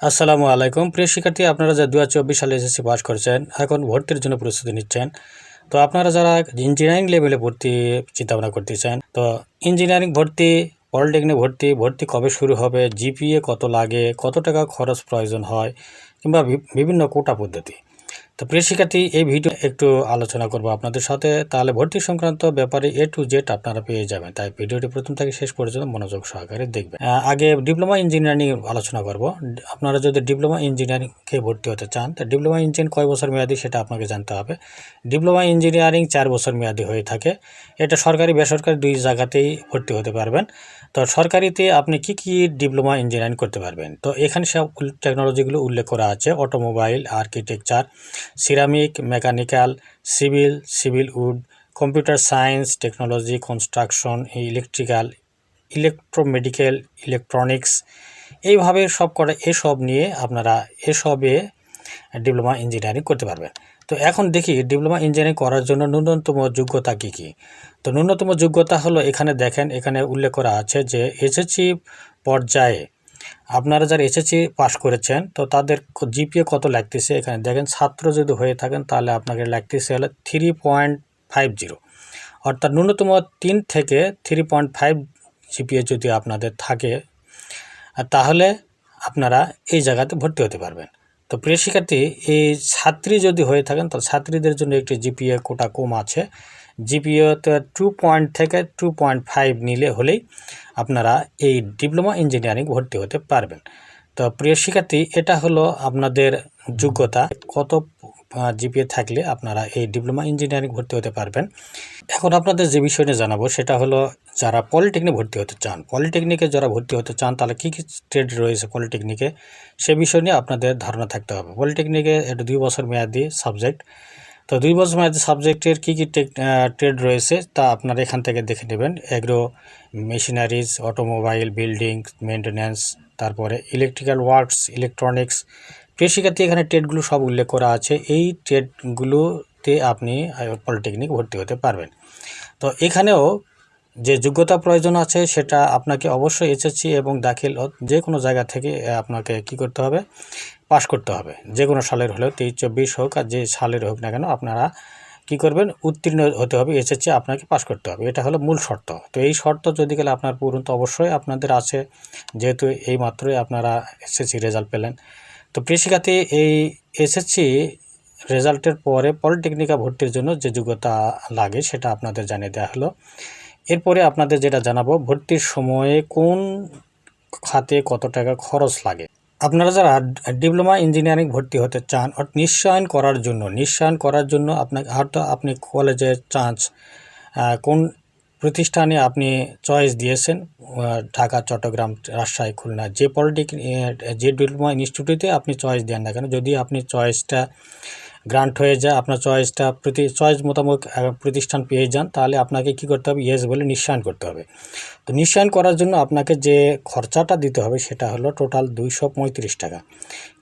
আসসালামু আলাইকুম। প্রিয় শিক্ষার্থী, আপনারা যা দু চব্বিশ সালে এসএসসি পাস করেছেন, এখন ভর্তির জন্য প্রস্তুতি নিচ্ছেন। তো আপনারা যারা ইঞ্জিনিয়ারিং লেভেলে ভর্তি চিন্তাভাবনা করতেছেন, তো ইঞ্জিনিয়ারিং ভর্তি পলিটেকনিক ভর্তি ভর্তি কবে শুরু হবে জিপিএ কত লাগে, কত টাকা খরচ প্রয়োজন হয়, কিংবা বিভিন্ন কোটা পদ্ধতি। তো প্রিয় শিক্ষার্থী, এই ভিডিও একটু আলোচনা করব আপনাদের সাথে। তাহলে ভর্তি সংক্রান্ত ব্যাপারে এ টু জেড আপনারা পেয়ে যাবেন। তাই ভিডিওটি প্রথম থেকে শেষ পর্যন্ত মনোযোগ সহকারে দেখবেন। আগে ডিপ্লোমা ইঞ্জিনিয়ারিং আলোচনা করব। আপনারা যদি ডিপ্লোমা ইঞ্জিনিয়ারিংকে ভর্তি হতে চান, তো ডিপ্লোমা ইঞ্জিন কয় বছর মেয়াদি সেটা আপনাকে জানতে হবে। ডিপ্লোমা ইঞ্জিনিয়ারিং চার বছর মেয়াদি হয়ে থাকে। এটা সরকারি, বেসরকারি দুই জায়গাতেই ভর্তি হতে পারবেন। তো সরকারিতে আপনি কি কি ডিপ্লোমা ইঞ্জিনিয়ারিং করতে পারবেন? তো এখানে সব টেকনোলজিগুলো উল্লেখ করা আছে। Automobile, architecture ceramic, mechanical, civil civil wood, computer science, technology, construction electrical, electromedical, electronics, এইভাবে সব কটা এসব নিয়ে আপনারা এসবে ডিপ্লোমা ইঞ্জিনিয়ারিং করতে পারবেন। তো এখন দেখি ডিপ্লোমা ইঞ্জিনিয়ারিং করার জন্য ন্যূনতম যোগ্যতা কী কী? তো ন্যূনতম যোগ্যতা হলো এখানে দেখেন, এখানে উল্লেখ করা আছে যে এসএসসি পর্যায়ে আপনারা যারা এসএসসি পাস করেছেন, তো তাদের জিপিএ কত লাগতেছে এখানে? দেখেন, ছাত্র যদি হয়ে থাকেন, তাহলে আপনাকে লাগতেছে হলো থ্রি পয়েন্ট ফাইভ জিরো অর্থাৎ ন্যূনতম তিন থেকে থ্রি পয়েন্ট ফাইভ জিপিএ যদি আপনাদের থাকে, তাহলে আপনারা এই জায়গাতে ভর্তি হতে পারবেন। তো প্রিয় শিক্ষার্থী, এই ছাত্রী যদি হয়ে থাকেন, তাহলে ছাত্রীদের জন্য একটি জিপিএ কোটা কম আছে। জিপিএতে টু পয়েন্ট থেকে টু পয়েন্ট ফাইভ নিলে হলেই আপনারা এই ডিপ্লোমা ইঞ্জিনিয়ারিং ভর্তি হতে পারবেন। তো প্রিয় শিক্ষার্থী, এটা হলো আপনাদের যোগ্যতা, কত জিপিএ থাকলে আপনারা এই ডিপ্লোমা ইঞ্জিনিয়ারিং ভর্তি হতে পারবেন। এখন আপনাদের যে বিষয় নিয়ে জানাব, সেটা হলো যারা পলিটেকনিক ভর্তি হতে চান, পলিটেকনিকে যারা ভর্তি হতে চান, তাহলে কী কী ট্রেড রয়েছে পলিটেকনিকে? সে বিষয় নিয়ে আপনাদের ধারণা থাকতে হবে। পলিটেকনিকে এটা দুই বছর মেয়াদি সাবজেক্ট। তো দুই বছর মেয়াদি সাবজেক্টের কী কী ট্রেড রয়েছে তা আপনারা এখান থেকে দেখে নেবেন। Agro machineries automobile building maintenance তারপরে ইলেকট্রিক্যাল ওয়ার্কস ইলেকট্রনিক্স কৃষিক্ষেত্রে এখানে ট্রেডগুলো সব উল্লেখ করা আছে। এই ট্রেডগুলোতে আপনি পলিটেকনিক ভর্তি হতে পারবেন। তো এখানেও যে যোগ্যতা প্রয়োজন আছে সেটা আপনাকে অবশ্যই এসএসসি এবং দাখিল যে কোনো জায়গা থেকে আপনাকে কি করতে হবে? পাশ করতে হবে। যে কোনো সালের হলেও তেইশ, চব্বিশ হোক আর যে সালের হোক না কেন, আপনারা কি করবেন? উত্তীর্ণ হতে হবে, এসএসসি আপনাকে পাশ করতে হবে। এটা হলো মূল শর্ত। তো এই শর্ত যদি গেলে আপনার পূরণ তো অবশ্যই আপনাদের আছে। যেহেতু এই মাত্রই আপনারা এসএসসি রেজাল্ট পেলেন। তো শিক্ষার্থী, এই এসএসসি রেজাল্টের পরে পলিটেকনিকা ভর্তির জন্য যে যোগ্যতা লাগে সেটা আপনাদের জানিয়ে দেওয়া হলো। এরপরে আপনাদের যেটা জানাব, ভর্তির সময়ে কোন খাতে কত টাকা খরচ লাগে? আপনারা যারা ডিপ্লোমা ইঞ্জিনিয়ারিং ভর্তি হতে চান নিশ্চয়ন করার জন্য, নিশ্চয়ন করার জন্য আপনাকে হয়তো আপনি কলেজে চান্স কোন প্রতিষ্ঠানে আপনি চয়েস দিয়েছেন ঢাকা, চট্টগ্রাম, রাজশাহী, খুলনা, যে পলিটেকনিক যে ডিপ্লোমা ইনস্টিটিউটে আপনি চয়েস দেন না কেন, যদি আপনি চয়েসটা গ্রান্ট হয়ে যায়, আপনার চয়েসটা প্রতি, চয়েস মোতাবেক প্রতিষ্ঠান পেয়ে যান, তাহলে আপনাকে কি করতে হবে? ইয়েস বলে নিশ্চয়ন করতে হবে। তো নিশ্চয়ন করার জন্য আপনাকে যে খরচাটা দিতে হবে, সেটা হলো টোটাল দুইশো পঁয়ত্রিশ টাকা।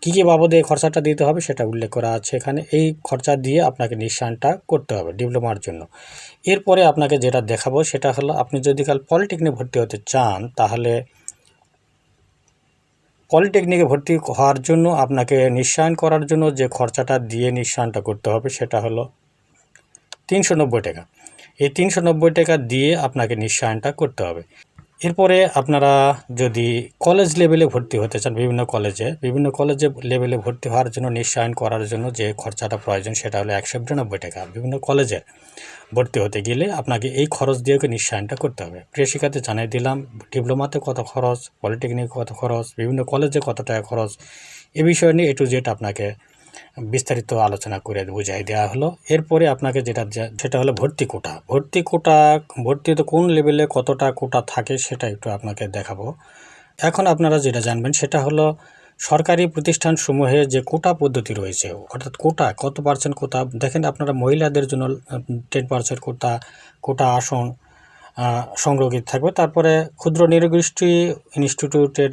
কী কী বাবদে এই খরচাটা দিতে হবে, সেটা উল্লেখ করা আছে এখানে। এই খরচা দিয়ে আপনাকে নিশ্চয়নটা করতে হবে ডিপ্লোমার জন্য। এরপরে আপনাকে যেটা দেখাবো, সেটা হলো আপনি যদি কাল পলিটেকনিক ভর্তি হতে চান, তাহলে পলিটেকনিকে ভর্তি হওয়ার জন্য আপনাকে নিঃসায়ন করার জন্য যে খরচাটা দিয়ে নিঃসায়নটা করতে হবে সেটা হলো তিনশো নব্বই টাকা। এই তিনশো নব্বই টাকা দিয়ে আপনাকে নিঃসায়নটা করতে হবে। এরপরে আপনারা যদি কলেজ লেভেলে ভর্তি হতে চান, বিভিন্ন কলেজে বিভিন্ন কলেজে লেভেলে ভর্তি হওয়ার জন্য নিশ্চয়ন করার জন্য যে খরচাটা প্রয়োজন, সেটা হলো একশো বিরানব্বই টাকা। বিভিন্ন কলেজে ভর্তি হতে গেলে আপনাকে এই খরচ দিয়ে ওকে নিশ্চয়নটা করতে হবে। শিক্ষার্থী জানিয়ে দিলাম, ডিপ্লোমাতে কত খরচ পলিটেকনিক কত খরচ, বিভিন্ন কলেজে কত টাকা খরচ, এ বিষয় নিয়ে এ টু জেড আপনাকে বিস্তারিত আলোচনা করে বুঝাই দেওয়া হলো। এরপরে আপনাকে যেটা সেটা হলো ভর্তি কোটা। ভর্তি কোটা ভর্তিতে কোন লেভেলে কতটা কোটা থাকে সেটা একটু আপনাকে দেখাবো। এখন আপনারা যেটা জানবেন সেটা হলো সরকারি প্রতিষ্ঠান সমূহে যে কোটা পদ্ধতি রয়েছে, অর্থাৎ কোটা, কত পার্সেন্ট কোটা, দেখেন আপনারা মহিলাদের জন্য টেন পার্সেন্ট কোটা কোটা আসন সংরক্ষিত থাকবে। তারপরে ক্ষুদ্র নিরগোষ্ঠী ইনস্টিটিউটের